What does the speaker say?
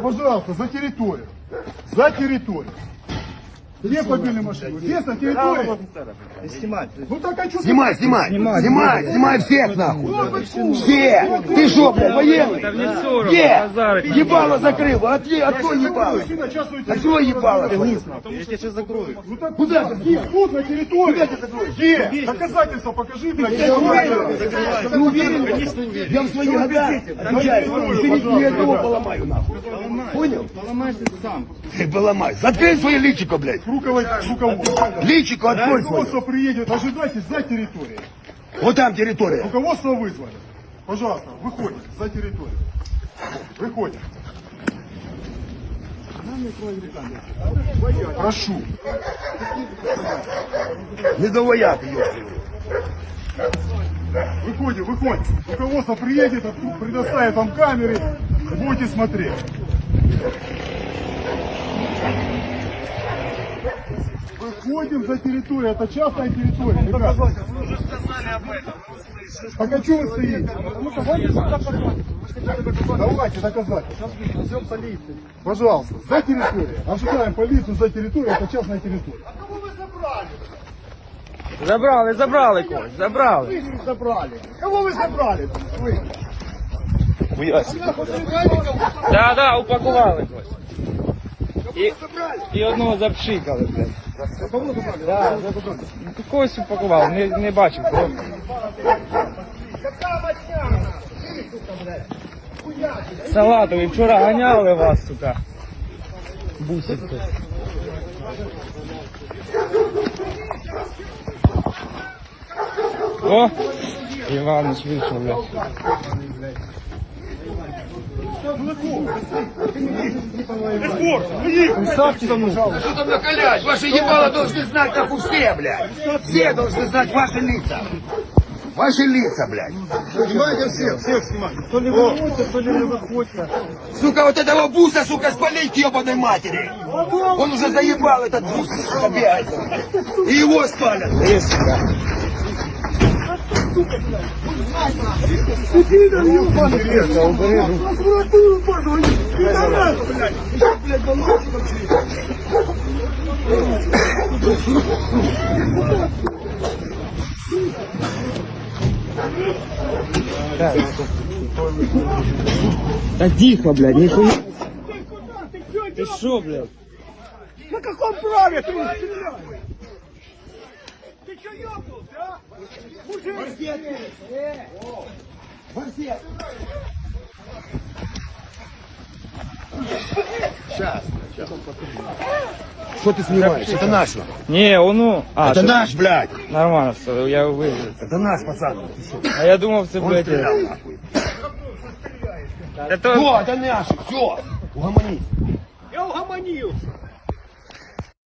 Пожалуйста, за территорию. За территорию. Где побили машину? Здесь на территории. Ну так а что Снимай, снимай, снимай, снимай всех нахуй. Все. Ты что, блядь, военный? Где? Ебало закрыл. От, открой ебало. Открой ебало. свое. Ну так Куда ты? Где? Тут на территории. Где? Доказательства покажи, блядь. Я уверен. Ты уверен? Я в свои года отвечаю. Не этого поломаю нахуй. Понял? Поломайся сам. Ты поломай. Закрой свое личико, блядь. Руководитель, руководство. Личико свое. Руководство приедет, ожидайте за территорией. Вот там территория. Руководство вызвали. Пожалуйста, выходим за территорию. Выходим. Прошу. Не до вояки, ёпта. Выходим, выходим. Руководство приедет, предоставит вам камеры, будете смотреть. Выходим за территорию, это частная территория, ребята. Так а что вы стоите? Давайте доказать. Пожалуйста, за территорию. Ожидаем полицию за территорию, это частная территория. Забрали, забрали когось, забрали. Вы же забрали. Кого вы забрали? Вы. Да, да, упакували когось. І, і одного запшикали, блядь. Да, ну, когось упакували, не, не бачив. просто. Салатовий, вчора ганяли вас, сука. Бусинки. О! Іванич вийшов, блядь. Что там накалять? Ваши ебало должны знать нахуй все, блядь. Все должны знать ваши лица. Ваши лица, блядь. Снимайте всех, всех снимайте. Кто не выходит, кто не выходит. Сука, вот этого буса, сука, спалить к ебаной матери. Он уже заебал этот бус, сука, бегает. И его спалят. Да тихо, блядь, нихуя. Ты шо, блядь? На каком праве ты Ты что ебнулся, а? Что ты снимаешь? Это наш. Не, оно... А, Это наш, блядь. Нормально все, я вижу. Это наш, пацан. А я це, Он блядь... стрелял, нахуй. Это... Все, это наш, все. Угомонись. Я угомонился.